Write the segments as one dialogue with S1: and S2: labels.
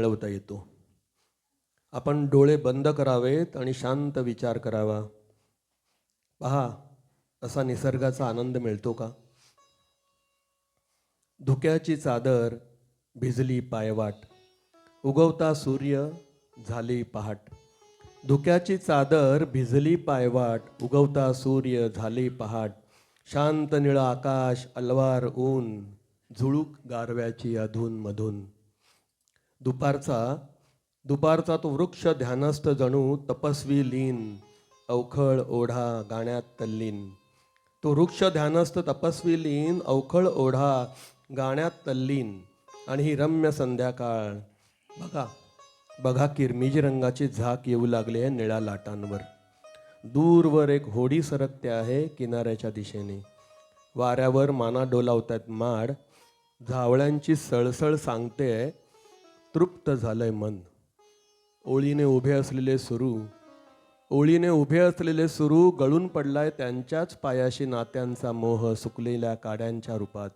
S1: मिळवता येतो. आपण डोळे बंद करावेत आणि शांत विचार करावा. पहा असा निसर्गाचा आनंद मिळतो का? धुक्याची चादर भिजली पायवाट उगवता सूर्य झाली पहाट. धुक्याची चादर भिजली पायवाट उगवता सूर्य झाली पहाट. शांत निळ आकाश अलवार ऊन झुळूक गारव्याची अधून मधून दुपारचा दुपारचा तो वृक्ष ध्यानस्थ जणू तपस्वी लीन अवखळ ओढा गाण्यात तल्लीन. तो वृक्ष ध्यानस्थ तपस्वी लीन अवखळ ओढा गाण्यात तल्लीन. आणि ही रम्य संध्याकाळ. बघा बघा किरमिजी रंगाची झाक येऊ लागली आहे निळ्या लाटांवर. दूरवर एक होडी सरकते आहे किनाऱ्याच्या दिशेने. वाऱ्यावर माना डोलावतात माड. झावळ्यांची सळसळ सांगते तृप्त झालंय मन. ओळीने उभे असलेले सुरू ओळीने उभे असलेले सुरू गळून पडलाय त्यांच्याच पायाशी नात्यांचा मोह सुकलेल्या काड्यांच्या रूपात.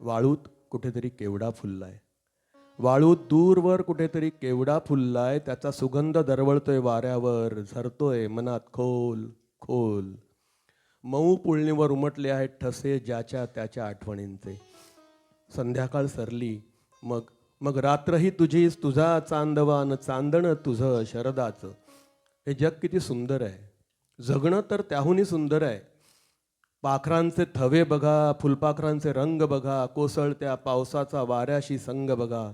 S1: वाळूत कुठेतरी केवडा फुललाय. वाळूत दूरवर कुठेतरी केवडा फुललाय त्याचा सुगंध दरवळतोय वाऱ्यावर झरतोय मनात खोल खोल. मऊ पुळणीवर उमटले आहेत ठसे ज्याच्या त्याच्या आठवणींचे. संध्याकाळ सरली मग मग रात्रही तुझीच तुझा चांदवान चांदणं तुझं शरदाचं. हे जग किती सुंदर आहे. जगणं तर त्याहूनही सुंदर आहे. पाखरांचे थवे बघा फुलपाखरांचे रंग बघा कोसळत्या पावसाचा वाऱ्याशी संग बघा.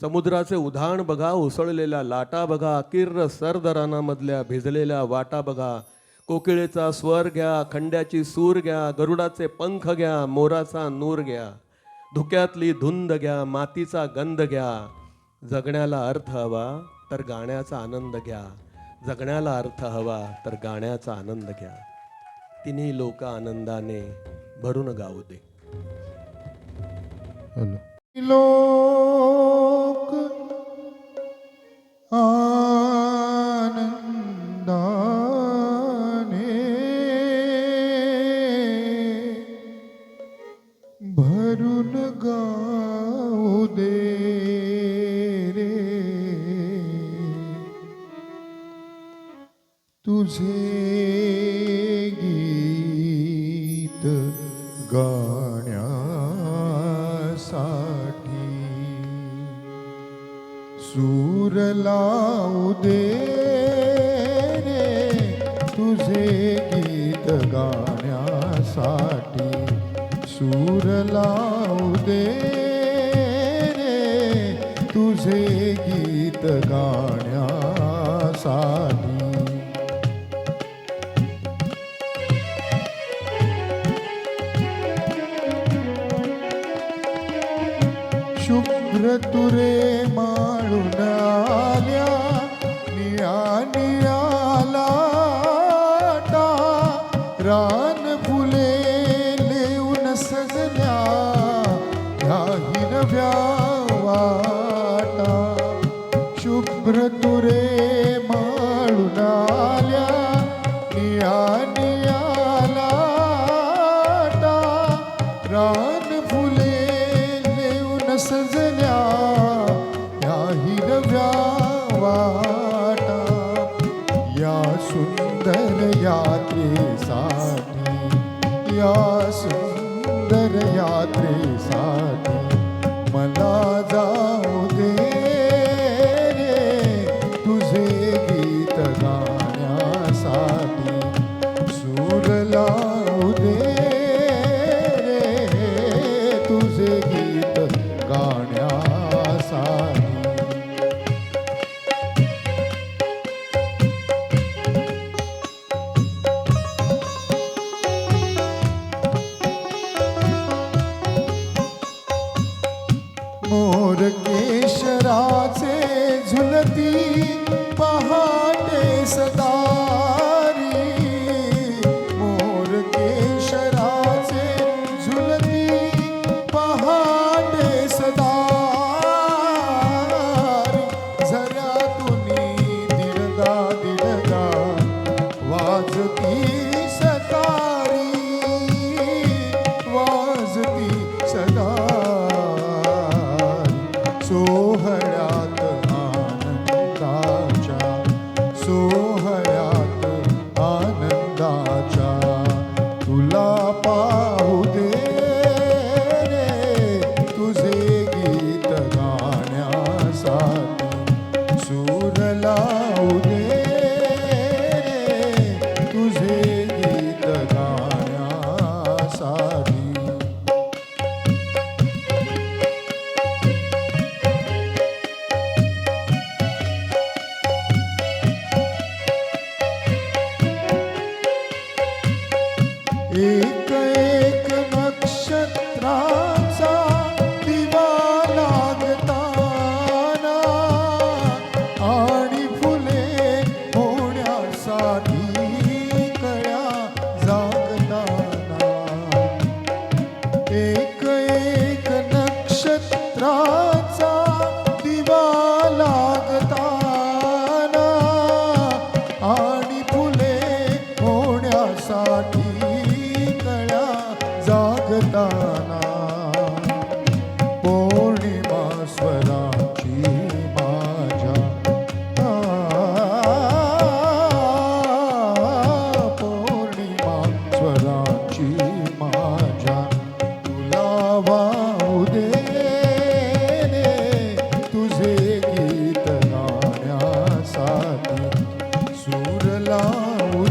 S1: समुद्राचे उधाण बघा उसळलेल्या लाटा बघा किर्र सरदरानामधल्या भिजलेल्या वाटा बघा. कोकिळेचा स्वर घ्या खंड्याची सूर घ्या गरुडाचे पंख घ्या मोराचा नूर घ्या. धुक्यातली धुंद घ्या मातीचा गंध घ्या. जगण्याला अर्थ हवा तर गाण्याचा आनंद घ्या. जगण्याला अर्थ हवा तर गाण्याचा आनंद घ्या. तिन्ही लोक आनंदाने भरून गाऊ दे.
S2: लोक भरून गाऊ दे रे। तुझे गीत गाण्यासाठी सूर लावू दे देणे तुझे गीत गाण्यासाठी. शुभ्र तुरे माळुना शुभ्र तुरे माळून आल्या निळा रान फुले नेऊन सजल्या या हिरव्या वाटा. या सुंदर यात्रेसाठी या सुंदर यात्रेसाठी मला 嗯 करताना पौर्णिमा स्वराची माझ्या पौर्णिमा स्वराची माझ्या तुला वाहू दे तुझे गीत गाण्यासाठी सूर लावू